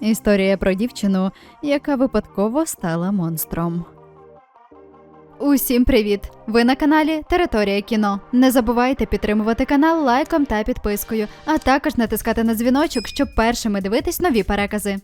Історія про дівчину, яка випадково стала монстром. Усім привіт! Ви на каналі Територія кіно. Не забувайте підтримувати канал лайком та підпискою, а також натискати на дзвіночок, щоб першими дивитись нові перекази.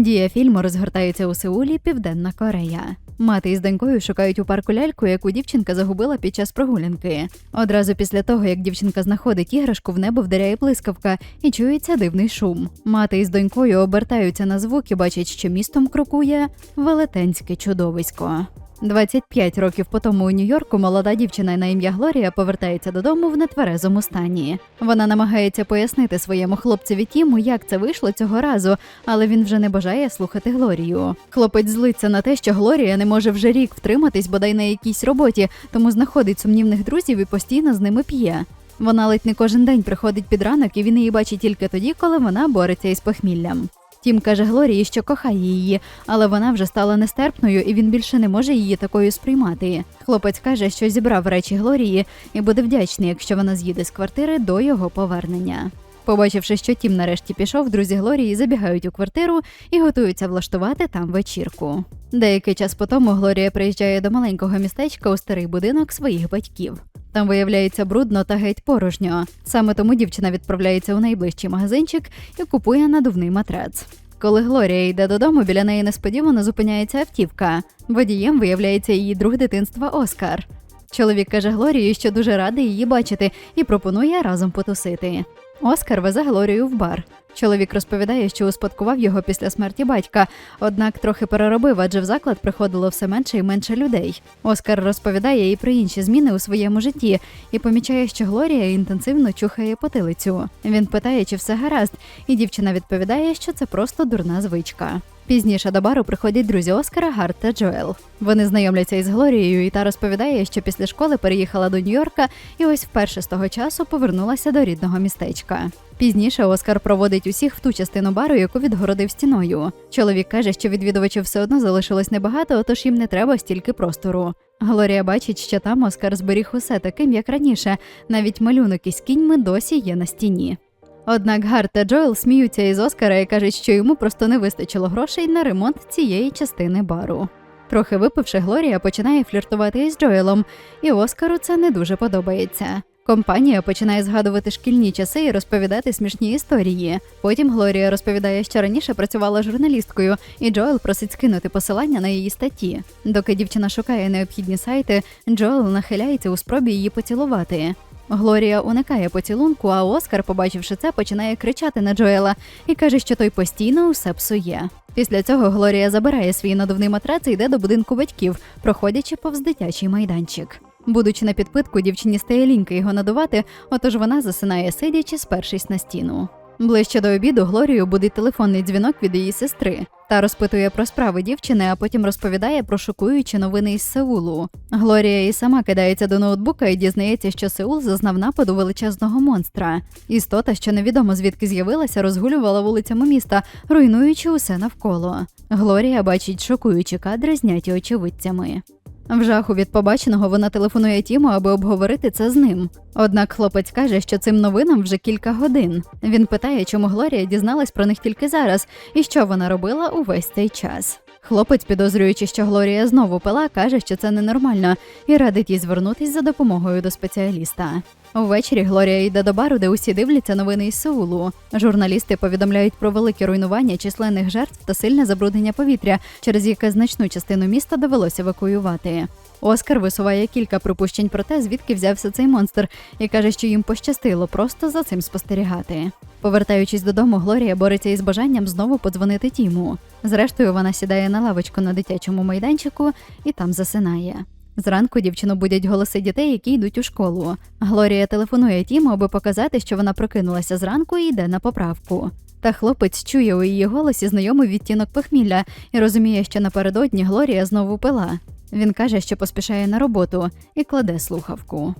Дія фільму розгортається у Сеулі, Південна Корея. Мати із донькою шукають у парку ляльку, яку дівчинка загубила під час прогулянки. Одразу після того, як дівчинка знаходить іграшку, в небо вдаряє блискавка і чується дивний шум. Мати із донькою обертаються на звук і бачать, що містом крокує велетенське чудовисько. 25 років по тому у Нью-Йорку молода дівчина на ім'я Глорія повертається додому в нетверезому стані. Вона намагається пояснити своєму хлопцеві Тіму, як це вийшло цього разу, але він вже не бажає слухати Глорію. Хлопець злиться на те, що Глорія не може вже рік втриматись бодай на якійсь роботі, тому знаходить сумнівних друзів і постійно з ними п'є. Вона ледь не кожен день приходить під ранок, і він її бачить тільки тоді, коли вона бореться із похміллям. Тім каже Глорії, що кохає її, але вона вже стала нестерпною, і він більше не може її такою сприймати. Хлопець каже, що зібрав речі Глорії і буде вдячний, якщо вона з'їде з квартири до його повернення. Побачивши, що Тім нарешті пішов, друзі Глорії забігають у квартиру і готуються влаштувати там вечірку. Деякий час по тому Глорія приїжджає до маленького містечка у старий будинок своїх батьків. Там виявляється брудно та геть порожньо. Саме тому дівчина відправляється у найближчий магазинчик і купує надувний матрац. Коли Глорія йде додому, біля неї несподівано зупиняється автівка. Водієм виявляється її друг дитинства Оскар. Чоловік каже Глорії, що дуже радий її бачити, і пропонує разом потусити. Оскар везе Глорію в бар. Чоловік розповідає, що успадкував його після смерті батька, однак трохи переробив, адже в заклад приходило все менше і менше людей. Оскар розповідає і про інші зміни у своєму житті і помічає, що Глорія інтенсивно чухає потилицю. Він питає, чи все гаразд, і дівчина відповідає, що це просто дурна звичка. Пізніше до бару приходять друзі Оскара, Гарт та Джоел. Вони знайомляться із Глорією, і та розповідає, що після школи переїхала до Нью-Йорка і ось вперше з того часу повернулася до рідного містечка. Пізніше Оскар проводить усіх в ту частину бару, яку відгородив стіною. Чоловік каже, що відвідувачів все одно залишилось небагато, отож їм не треба стільки простору. Глорія бачить, що там Оскар зберіг усе таким, як раніше, навіть малюнок із кіньми досі є на стіні. Однак Гарт та Джоел сміються із Оскара і кажуть, що йому просто не вистачило грошей на ремонт цієї частини бару. Трохи випивши, Глорія починає фліртувати із Джоелом, і Оскару це не дуже подобається. Компанія починає згадувати шкільні часи і розповідати смішні історії. Потім Глорія розповідає, що раніше працювала журналісткою, і Джоел просить скинути посилання на її статті. Доки дівчина шукає необхідні сайти, Джоел нахиляється у спробі її поцілувати. Глорія уникає поцілунку, а Оскар, побачивши це, починає кричати на Джоела і каже, що той постійно усе псує. Після цього Глорія забирає свій надувний матрац і йде до будинку батьків, проходячи повз дитячий майданчик. Будучи на підпитку, дівчині стає лінька його надувати, отож вона засинає сидячи, спершись на стіну. Ближче до обіду Глорію будить телефонний дзвінок від її сестри та розпитує про справи дівчини, а потім розповідає про шокуючі новини із Сеулу. Глорія і сама кидається до ноутбука і дізнається, що Сеул зазнав нападу величезного монстра. Істота, що невідомо звідки з'явилася, розгулювала вулицями міста, руйнуючи усе навколо. Глорія бачить шокуючі кадри, зняті очевидцями. В жаху від побаченого вона телефонує Тіму, аби обговорити це з ним. Однак хлопець каже, що цим новинам вже кілька годин. Він питає, чому Глорія дізналась про них тільки зараз і що вона робила увесь цей час. Хлопець, підозрюючи, що Глорія знову пила, каже, що це ненормально, і радить їй звернутись за допомогою до спеціаліста. Увечері Глорія йде до бару, де усі дивляться новини із Сеулу. Журналісти повідомляють про велике руйнування численних жертв та сильне забруднення повітря, через яке значну частину міста довелося евакуювати. Оскар висуває кілька припущень про те, звідки взявся цей монстр, і каже, що їм пощастило просто за цим спостерігати. Повертаючись додому, Глорія бореться із бажанням знову подзвонити Тіму. Зрештою, вона сідає на лавочку на дитячому майданчику і там засинає. Зранку дівчину будять голоси дітей, які йдуть у школу. Глорія телефонує Тіму, аби показати, що вона прокинулася зранку і йде на поправку. Та хлопець чує у її голосі знайомий відтінок похмілля і розуміє, що напередодні Глорія знову пила. Він каже, що поспішає на роботу і кладе слухавку.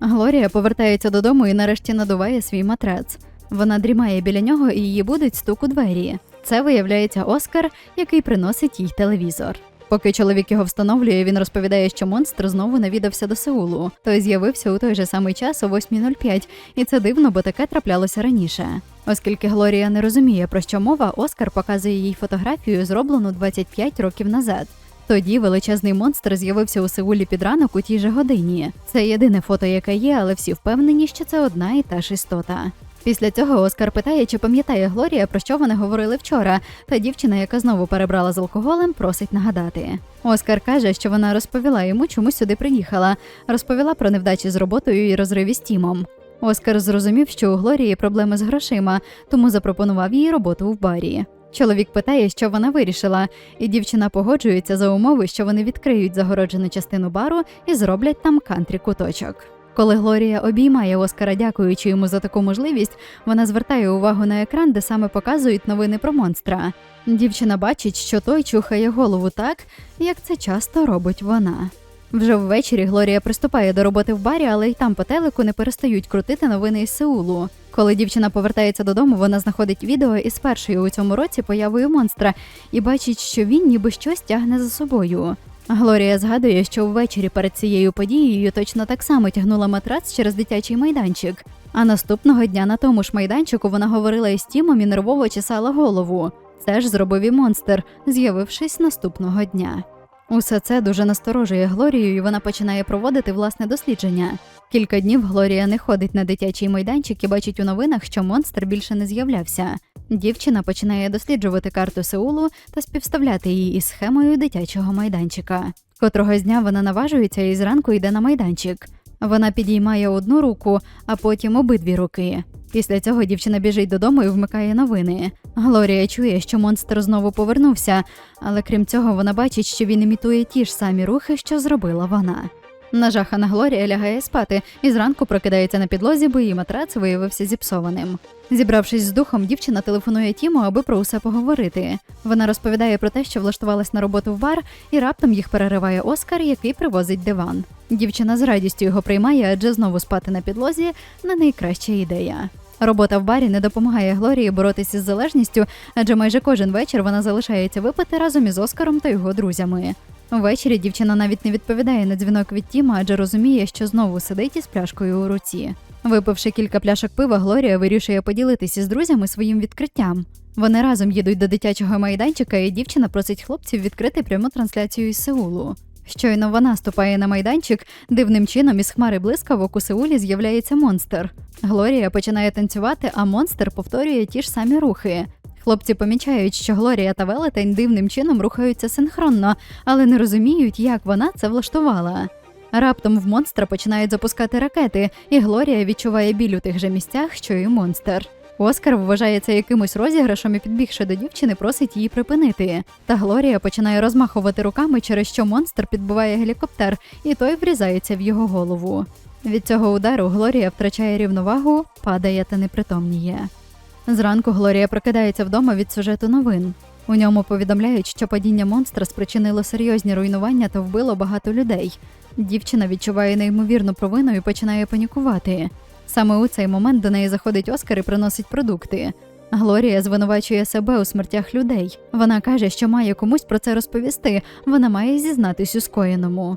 Глорія повертається додому і нарешті надуває свій матрац. Вона дрімає біля нього і її будить стук у двері. Це виявляється Оскар, який приносить їй телевізор. Поки чоловік його встановлює, він розповідає, що монстр знову навідався до Сеулу. Той з'явився у той же самий час о 8.05, і це дивно, бо таке траплялося раніше. Оскільки Глорія не розуміє, про що мова, Оскар показує їй фотографію, зроблену 25 років назад. Тоді величезний монстр з'явився у Сеулі під ранок у тій же годині. Це єдине фото, яке є, але всі впевнені, що це одна і та ж істота. Після цього Оскар питає, чи пам'ятає Глорія, про що вони говорили вчора. Та дівчина, яка знову перебрала з алкоголем, просить нагадати. Оскар каже, що вона розповіла йому, чому сюди приїхала. Розповіла про невдачі з роботою і розриві з Тімом. Оскар зрозумів, що у Глорії проблеми з грошима, тому запропонував їй роботу в барі. Чоловік питає, що вона вирішила, і дівчина погоджується за умови, що вони відкриють загороджену частину бару і зроблять там кантрі куточок. Коли Глорія обіймає Оскара, дякуючи йому за таку можливість, вона звертає увагу на екран, де саме показують новини про монстра. Дівчина бачить, що той чухає голову так, як це часто робить вона. Вже ввечері Глорія приступає до роботи в барі, але й там по телеку не перестають крутити новини із Сеулу. Коли дівчина повертається додому, вона знаходить відео із першою у цьому році появою монстра і бачить, що він ніби щось тягне за собою. Глорія згадує, що ввечері перед цією подією точно так само тягнула матрац через дитячий майданчик. А наступного дня на тому ж майданчику вона говорила із Тімом і нервово чесала голову. Це ж зробив і монстр, з'явившись наступного дня. Усе це дуже насторожує Глорію, і вона починає проводити власне дослідження. Кілька днів Глорія не ходить на дитячий майданчик і бачить у новинах, що монстр більше не з'являвся. Дівчина починає досліджувати карту Сеулу та співставляти її із схемою дитячого майданчика. Котрого дня вона наважується і зранку йде на майданчик. Вона підіймає одну руку, а потім обидві руки. Після цього дівчина біжить додому і вмикає новини. Глорія чує, що монстр знову повернувся, але крім цього, вона бачить, що він імітує ті ж самі рухи, що зробила вона. Нажахана Глорія лягає спати і зранку прокидається на підлозі, бо її матрац виявився зіпсованим. Зібравшись з духом, дівчина телефонує Тіму, аби про усе поговорити. Вона розповідає про те, що влаштувалась на роботу в бар, і раптом їх перериває Оскар, який привозить диван. Дівчина з радістю його приймає, адже знову спати на підлозі не найкраща ідея. Робота в барі не допомагає Глорії боротися з залежністю, адже майже кожен вечір вона залишається випити разом із Оскаром та його друзями. Ввечері дівчина навіть не відповідає на дзвінок від Тіма, адже розуміє, що знову сидить із пляшкою у руці. Випивши кілька пляшок пива, Глорія вирішує поділитися з друзями своїм відкриттям. Вони разом їдуть до дитячого майданчика, і дівчина просить хлопців відкрити пряму трансляцію із Сеулу. Щойно вона ступає на майданчик, дивним чином із хмари блискавок у Сеулі з'являється монстр. Глорія починає танцювати, а монстр повторює ті ж самі рухи. Хлопці помічають, що Глорія та Велетень дивним чином рухаються синхронно, але не розуміють, як вона це влаштувала. Раптом в монстра починають запускати ракети, і Глорія відчуває біль у тих же місцях, що і монстр. Оскар вважає це якимось розіграшом і, підбігши до дівчини, просить її припинити. Та Глорія починає розмахувати руками, через що монстр підбиває гелікоптер, і той врізається в його голову. Від цього удару Глорія втрачає рівновагу, падає та непритомніє. Зранку Глорія прокидається вдома від сюжету новин. У ньому повідомляють, що падіння монстра спричинило серйозні руйнування та вбило багато людей. Дівчина відчуває неймовірну провину і починає панікувати. Саме у цей момент до неї заходить Оскар і приносить продукти. Глорія звинувачує себе у смертях людей. Вона каже, що має комусь про це розповісти. Вона має зізнатись у скоєному.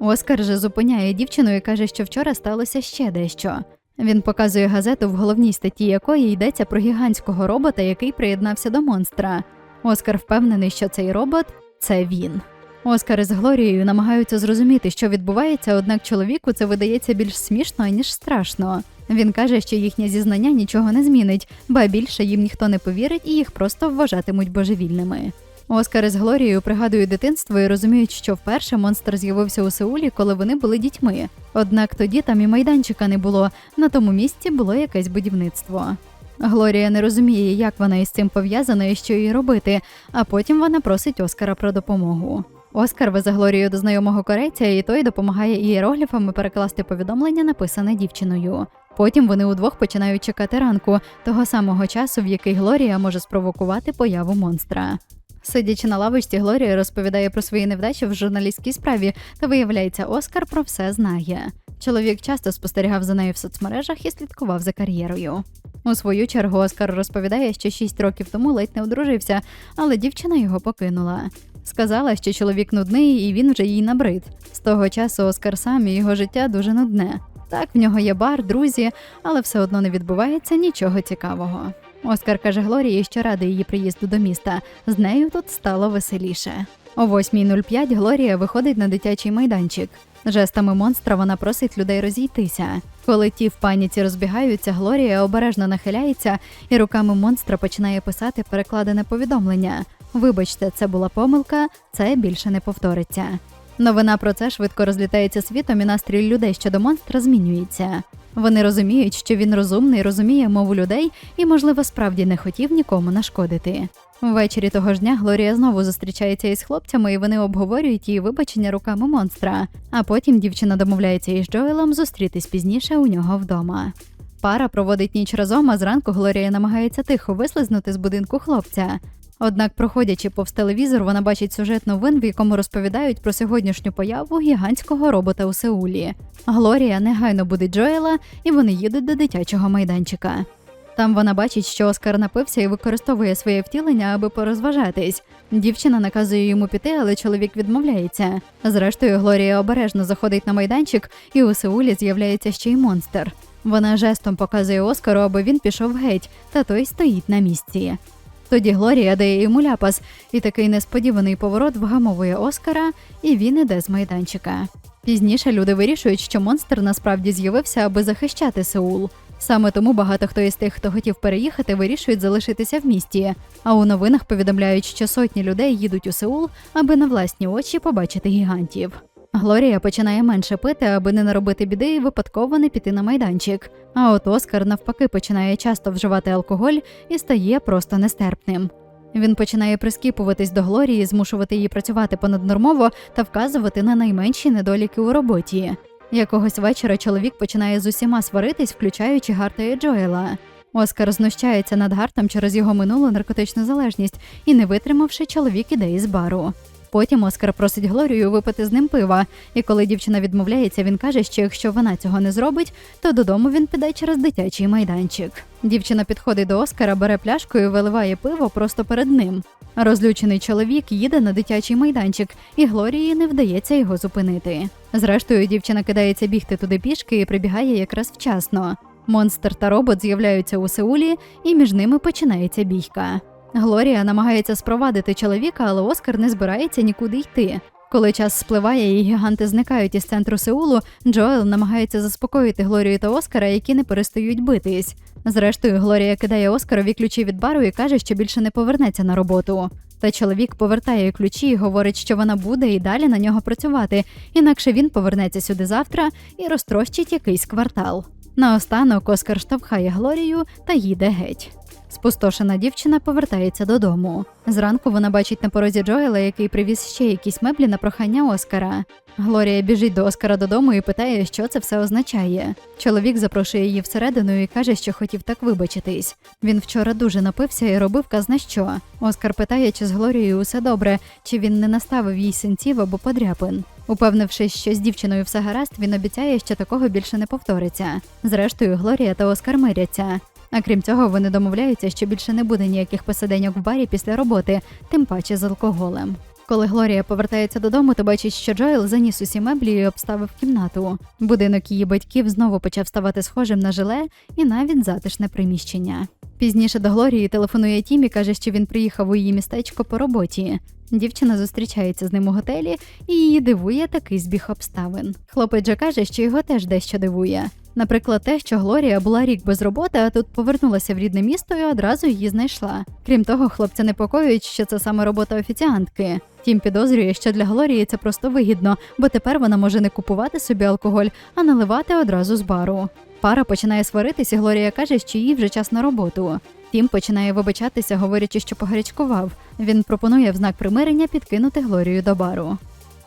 Оскар же зупиняє дівчину і каже, що вчора сталося ще дещо. Він показує газету, в головній статті якої йдеться про гігантського робота, який приєднався до монстра. Оскар впевнений, що цей робот це він. Оскар із Глорією намагаються зрозуміти, що відбувається, однак чоловіку це видається більш смішно, ніж страшно. Він каже, що їхнє зізнання нічого не змінить, ба більше їм ніхто не повірить і їх просто вважатимуть божевільними. Оскар із Глорією пригадують дитинство і розуміють, що вперше монстр з'явився у Сеулі, коли вони були дітьми. Однак тоді там і майданчика не було, на тому місці було якесь будівництво. Глорія не розуміє, як вона із цим пов'язана і що їй робити, а потім вона просить Оскара про допомогу. Оскар везе Глорію до знайомого корейця, і той допомагає ієрогліфами перекласти повідомлення, написане дівчиною. Потім вони удвох починають чекати ранку, того самого часу, в який Глорія може спровокувати появу монстра. Сидячи на лавочці, Глорія розповідає про свої невдачі в журналістській справі, та виявляється, Оскар про все знає. Чоловік часто спостерігав за нею в соцмережах і слідкував за кар'єрою. У свою чергу Оскар розповідає, що 6 років тому ледь не одружився, але дівчина його покинула. Сказала, що чоловік нудний і він вже їй набрид. З того часу Оскар сам і його життя дуже нудне. Так, в нього є бар, друзі, але все одно не відбувається нічого цікавого. Оскар каже Глорії, що радий її приїзду до міста. З нею тут стало веселіше. О 8.05 Глорія виходить на дитячий майданчик. Жестами монстра вона просить людей розійтися. Коли ті в паніці розбігаються, Глорія обережно нахиляється і руками монстра починає писати перекладене повідомлення. Вибачте, це була помилка, це більше не повториться. Новина про це швидко розлітається світом, і настрій людей щодо монстра змінюється. Вони розуміють, що він розумний, розуміє мову людей і, можливо, справді не хотів нікому нашкодити. Ввечері того ж дня Глорія знову зустрічається із хлопцями, і вони обговорюють її вибачення руками монстра. А потім дівчина домовляється із Джоелом зустрітись пізніше у нього вдома. Пара проводить ніч разом, а зранку Глорія намагається тихо вислизнути з будинку хлопця. Однак, проходячи повз телевізор, вона бачить сюжет новин, в якому розповідають про сьогоднішню появу гігантського робота у Сеулі. Глорія негайно будить Джоела, і вони їдуть до дитячого майданчика. Там вона бачить, що Оскар напився і використовує своє втілення, аби порозважатись. Дівчина наказує йому піти, але чоловік відмовляється. Зрештою, Глорія обережно заходить на майданчик, і у Сеулі з'являється ще й монстр. Вона жестом показує Оскару, аби він пішов геть, та той стоїть на місці. Тоді Глорія дає йому ляпас, і такий несподіваний поворот вгамовує Оскара, і він іде з майданчика. Пізніше люди вирішують, що монстр насправді з'явився, аби захищати Сеул. Саме тому багато хто із тих, хто хотів переїхати, вирішують залишитися в місті. А у новинах повідомляють, що сотні людей їдуть у Сеул, аби на власні очі побачити гігантів. Глорія починає менше пити, аби не наробити біди і випадково не піти на майданчик. А от Оскар навпаки починає часто вживати алкоголь і стає просто нестерпним. Він починає прискіпуватись до Глорії, змушувати її працювати понаднормово та вказувати на найменші недоліки у роботі. Якогось вечора чоловік починає з усіма сваритись, включаючи Гарта і Джоела. Оскар знущається над Гартом через його минулу наркотичну залежність і, не витримавши, чоловік іде із бару. Потім Оскар просить Глорію випити з ним пива, і коли дівчина відмовляється, він каже, що якщо вона цього не зробить, то додому він піде через дитячий майданчик. Дівчина підходить до Оскара, бере пляшку і виливає пиво просто перед ним. Розлючений чоловік їде на дитячий майданчик, і Глорії не вдається його зупинити. Зрештою, дівчина кидається бігти туди пішки і прибігає якраз вчасно. Монстр та робот з'являються у Сеулі, і між ними починається бійка. Глорія намагається спровадити чоловіка, але Оскар не збирається нікуди йти. Коли час спливає і гіганти зникають із центру Сеулу, Джоел намагається заспокоїти Глорію та Оскара, які не перестають битись. Зрештою, Глорія кидає Оскарові ключі від бару і каже, що більше не повернеться на роботу. Та чоловік повертає ключі і говорить, що вона буде і далі на нього працювати, інакше він повернеться сюди завтра і розтрощить якийсь квартал. Наостанок Оскар штовхає Глорію та їде геть. Спустошена дівчина повертається додому. Зранку вона бачить на порозі Джоела, який привіз ще якісь меблі на прохання Оскара. Глорія біжить до Оскара додому і питає, що це все означає. Чоловік запрошує її всередину і каже, що хотів так вибачитись. Він вчора дуже напився і робив казна що. Оскар питає, чи з Глорією усе добре, чи він не наставив їй синців або подряпин. Упевнившись, що з дівчиною все гаразд, він обіцяє, що такого більше не повториться. Зрештою, Глорія та Оскар миряться. А крім цього, вони домовляються, що більше не буде ніяких посиденьок в барі після роботи, тим паче з алкоголем. Коли Глорія повертається додому, то бачить, що Джоел заніс усі меблі і обставив кімнату. Будинок її батьків знову почав ставати схожим на жиле і навіть затишне приміщення. Пізніше до Глорії телефонує Тім і каже, що він приїхав у її містечко по роботі. Дівчина зустрічається з ним у готелі і її дивує такий збіг обставин. Хлопець же каже, що його теж дещо дивує. Наприклад, те, що Глорія була рік без роботи, а тут повернулася в рідне місто і одразу її знайшла. Крім того, хлопця непокоюють, що це саме робота офіціантки. Тім підозрює, що для Глорії це просто вигідно, бо тепер вона може не купувати собі алкоголь, а наливати одразу з бару. Пара починає сваритись, і Глорія каже, що їй вже час на роботу. Тім починає вибачатися, говорячи, що погарячкував. Він пропонує в знак примирення підкинути Глорію до бару.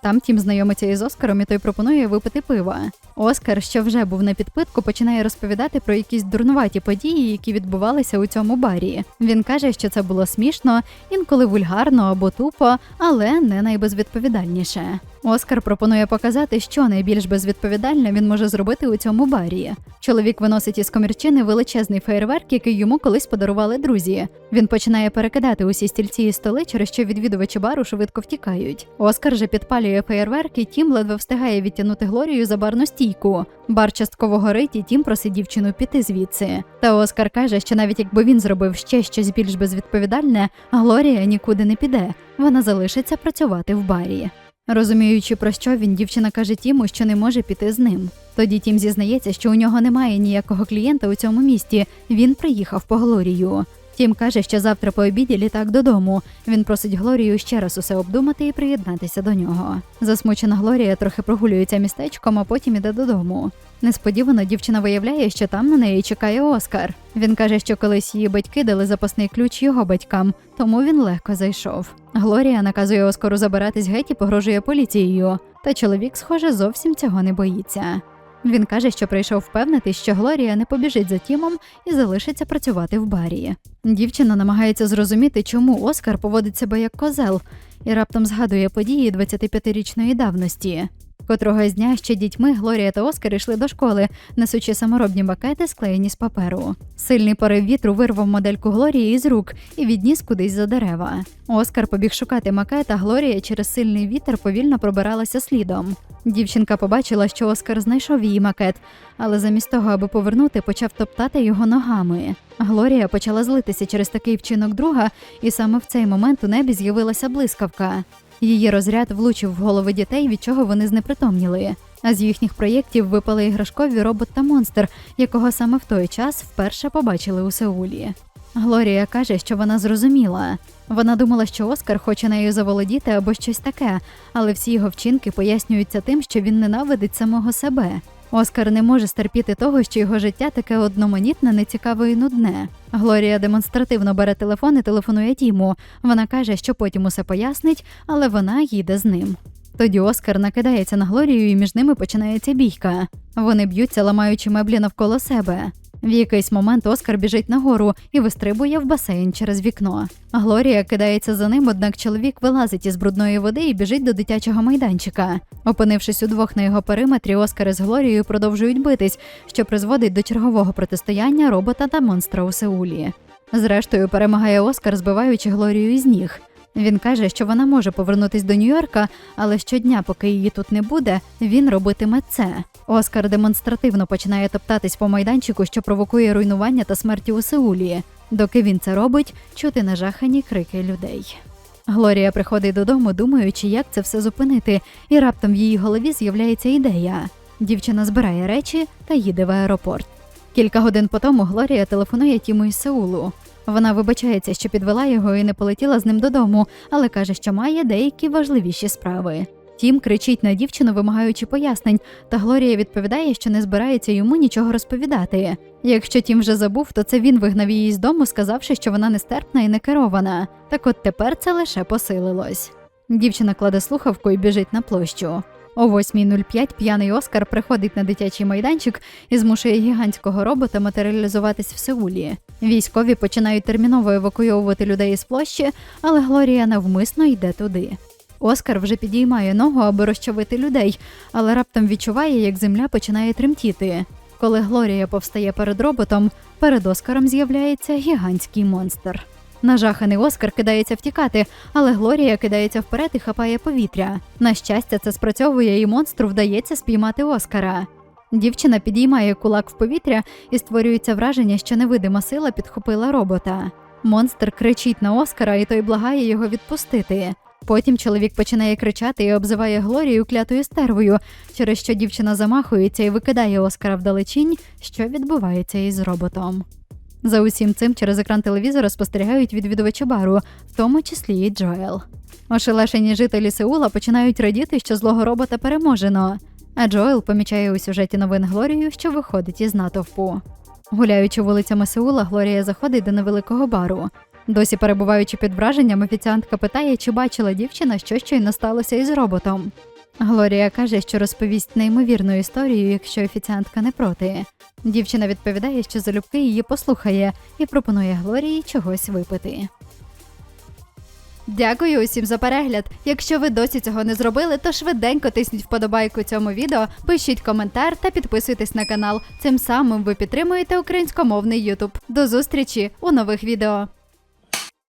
Там Тім знайомиться із Оскаром і той пропонує випити пива. Оскар, що вже був на підпитку, починає розповідати про якісь дурнуваті події, які відбувалися у цьому барі. Він каже, що це було смішно, інколи вульгарно або тупо, але не найбезвідповідальніше. Оскар пропонує показати, що найбільш безвідповідальне він може зробити у цьому барі. Чоловік виносить із комірчини величезний феєрверк, який йому колись подарували друзі. Він починає перекидати усі стільці і столи, через що відвідувачі бару швидко втікають. Оскар же підпалює феєрверк, і тім ледве встигає відтягнути Глорію за барну стійку. Бар частково горить, і тім просить дівчину піти звідси. Та Оскар каже, що навіть якби він зробив ще щось більш безвідповідальне, Глорія нікуди не піде. Вона залишиться працювати в барі. Розуміючи про що він, дівчина каже Тіму, що не може піти з ним. Тоді Тім зізнається, що у нього немає ніякого клієнта у цьому місті. Він приїхав по Глорію. Тім каже, що завтра по обіді літак додому. Він просить Глорію ще раз усе обдумати і приєднатися до нього. Засмучена Глорія трохи прогулюється містечком, а потім іде додому. Несподівано дівчина виявляє, що там на неї чекає Оскар. Він каже, що колись її батьки дали запасний ключ його батькам, тому він легко зайшов. Глорія наказує Оскару забиратись геть і погрожує поліцією. Та чоловік, схоже, зовсім цього не боїться. Він каже, що прийшов впевнити, що Глорія не побіжить за Тімом і залишиться працювати в барі. Дівчина намагається зрозуміти, чому Оскар поводить себе як козел, і раптом згадує події 25-річної давності. Котрого з дня ще дітьми Глорія та Оскар йшли до школи, несучи саморобні бакети, склеєні з паперу. Сильний порив вітру вирвав модельку Глорії із рук і відніс кудись за дерева. Оскар побіг шукати макет, а Глорія через сильний вітер повільно пробиралася слідом. Дівчинка побачила, що Оскар знайшов її макет, але замість того, аби повернути, почав топтати його ногами. Глорія почала злитися через такий вчинок друга, і саме в цей момент у небі з'явилася блискавка. Її розряд влучив в голови дітей, від чого вони знепритомніли. А з їхніх проєктів випали іграшкові робот та монстр, якого саме в той час вперше побачили у Сеулі. Глорія каже, що вона зрозуміла. Вона думала, що Оскар хоче нею заволодіти або щось таке, але всі його вчинки пояснюються тим, що він ненавидить самого себе. Оскар не може стерпіти того, що його життя таке одноманітне, нецікаве і нудне. Глорія демонстративно бере телефон і телефонує Тіму. Вона каже, що потім усе пояснить, але вона їде з ним. Тоді Оскар накидається на Глорію, і між ними починається бійка. Вони б'ються, ламаючи меблі навколо себе. В якийсь момент Оскар біжить нагору і вистрибує в басейн через вікно. Глорія кидається за ним, однак чоловік вилазить із брудної води і біжить до дитячого майданчика. Опинившись удвох на його периметрі, Оскар із Глорією продовжують битись, що призводить до чергового протистояння робота та монстра у Сеулі. Зрештою, перемагає Оскар, збиваючи Глорію із ніг. Він каже, що вона може повернутись до Нью-Йорка, але щодня, поки її тут не буде, він робитиме це. Оскар демонстративно починає топтатись по майданчику, що провокує руйнування та смерті у Сеулі. Доки він це робить, чути нажахані крики людей. Глорія приходить додому, думаючи, як це все зупинити, і раптом в її голові з'являється ідея. Дівчина збирає речі та їде в аеропорт. Кілька годин по тому Глорія телефонує Тіму із Сеулу. Вона вибачається, що підвела його і не полетіла з ним додому, але каже, що має деякі важливіші справи. Тім кричить на дівчину, вимагаючи пояснень, та Глорія відповідає, що не збирається йому нічого розповідати. Якщо Тім вже забув, то це він вигнав її з дому, сказавши, що вона нестерпна і не керована. Так от тепер це лише посилилось. Дівчина кладе слухавку і біжить на площу. О 8.05 п'яний Оскар приходить на дитячий майданчик і змушує гігантського робота матеріалізуватись в Сеулі. Військові починають терміново евакуйовувати людей із площі, але Глорія навмисно йде туди. Оскар вже підіймає ногу, аби розчавити людей, але раптом відчуває, як земля починає тремтіти. Коли Глорія повстає перед роботом, перед Оскаром з'являється гігантський монстр. Нажаханий Оскар кидається втікати, але Глорія кидається вперед і хапає повітря. На щастя, це спрацьовує, і монстру вдається спіймати Оскара. Дівчина підіймає кулак в повітря і створюється враження, що невидима сила підхопила робота. Монстр кричить на Оскара, і той благає його відпустити. Потім чоловік починає кричати і обзиває Глорію клятою стервою, через що дівчина замахується і викидає Оскара вдалечінь, що відбувається із роботом. За усім цим через екран телевізора спостерігають відвідувачі бару, в тому числі і Джоел. Ошелешені жителі Сеула починають радіти, що злого робота переможено. А Джоел помічає у сюжеті новин Глорію, що виходить із натовпу. Гуляючи вулицями Сеула, Глорія заходить до невеликого бару. Досі перебуваючи під враженням, офіціантка питає, чи бачила дівчина, що щойно сталося із роботом. Глорія каже, що розповість неймовірну історію, якщо офіціантка не проти. Дівчина відповідає, що залюбки її послухає і пропонує Глорії чогось випити. Дякую усім за перегляд. Якщо ви досі цього не зробили, то швиденько тисніть вподобайку цьому відео, пишіть коментар та підписуйтесь на канал. Цим самим ви підтримуєте українськомовний YouTube. До зустрічі у нових відео.